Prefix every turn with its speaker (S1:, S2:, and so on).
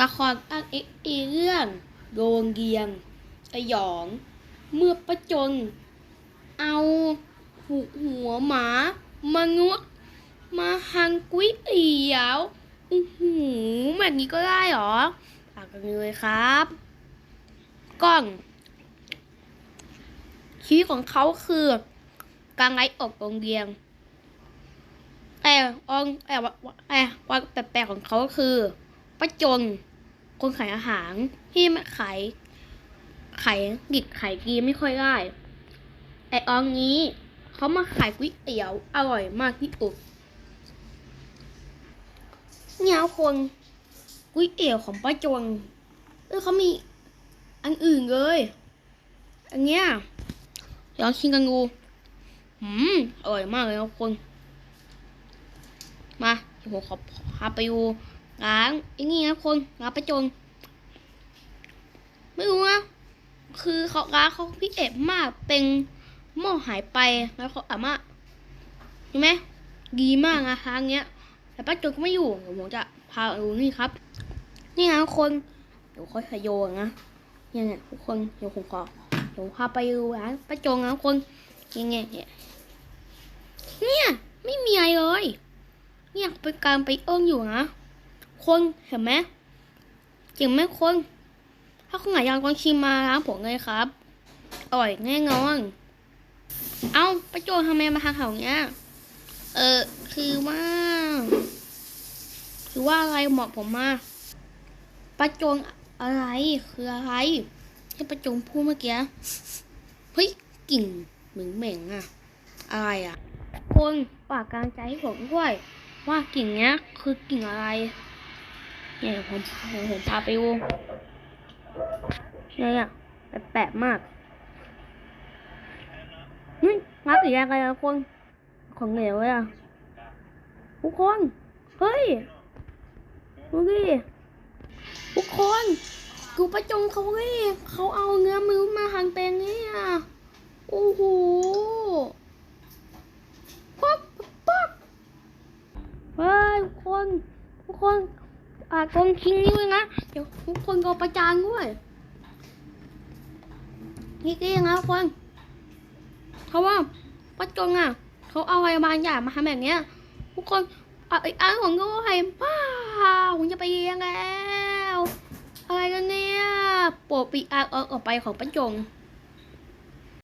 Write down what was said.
S1: ละครอักเอ็กอีเรื่องโรงเรียนสยอง เมื่อประจน เอาหูหัวหมา มนุษย์ มาหังกุ้ยเตี๋ยวอู้หูแบบนี้ก็ได้เหรอฝากกันเลยครับกล้องชีวิตของเขาคือ การไล่ออกโรงเรียนแต่องแต่ว่าแต่ควาแปลกๆของเขาคือ ประจน คนขายอาหารที่ไม่ขายขายดิบขายดีไม่ค่อยได้ไออองนี้เขามาขายก๋วยเตี๋ยวอร่อยมากที่สุดเนี่ยคนก๋วยเตี๋ยวของป้าจงเออเขามีอันอื่นเลย อันเนี้ยลองชิมกันดูหืมอร่อยมากเลยครับคน มาเดี๋ยวผมขอพาไปดู ร้านไอ้นี่นะคนร้านประจงไม่รู้นะคือเขาร้านเขาพิเศษมากเป็นหม้อหายไปแล้วเขาอะมาเห็นไหมดีมากนะทางเนี้ย แต่ป้าจงก็ไม่อยู่เดี๋ยวผมจะพาดูนี่ครับ นี่นะคนเดี๋ยวค่อยขยโยงนะเนี่ยเนี่ยทุกคนเดี๋ยวผมขอเดี๋ยวพาไปดูร้านป้าจงนะคนยังไงเนี่ยเนี่ย ไม่มีอะไรเลย เนี่ยเป็นการไปเอิ้งอยู่นะ คนเห็นไหมเก่งไหมคน ถ้าคนไหนอยากลองชิมมาร้านผมเลยครับ อร่อยแน่นอน เอาประโจทำไมมาทางแถวเนี้ย เออคือว่าคือว่าอะไรเหมาะผมมาประจงอะไรคืออะไรที่ประจงพูดเมื่อกี้เฮ้ยกลิ่นเหม็นเหม็งอะอะไรอะคนฝากกลังใจให้ผมด้วยว่ากลิ่นเนี้ยคือกลิ่นอะไร เนี่ยผมผมพาไปดูเนี่ยแปลกมากเฮ้ยมาสีแดงอะไรอะคน ของเหลวเลยอะทุกคน เฮ้ยดูดิทุกคนกูประจงเขาดิเขาเอาเนื้อมือมาหั่นเป็นเนี่ยโอ้โหป๊อบป๊อบเฮ้ยทุกคน ทุกคน อ่ากองคิงนี่ด้วยนะ เดี๋ยวทุกคนก็ประจานด้วยนี่ก็ยังนะทุกคนเพราะว่าป้าจงอะเขาเอาอะไรบางอย่างมาทำแบบเนี้ย ทุกคนอะอีกอันของก็ให้ป้าผมจะไปเลี้ยงแล้ว อะไรกันเนี่ยปรดปีกอันออกไปของป้าจง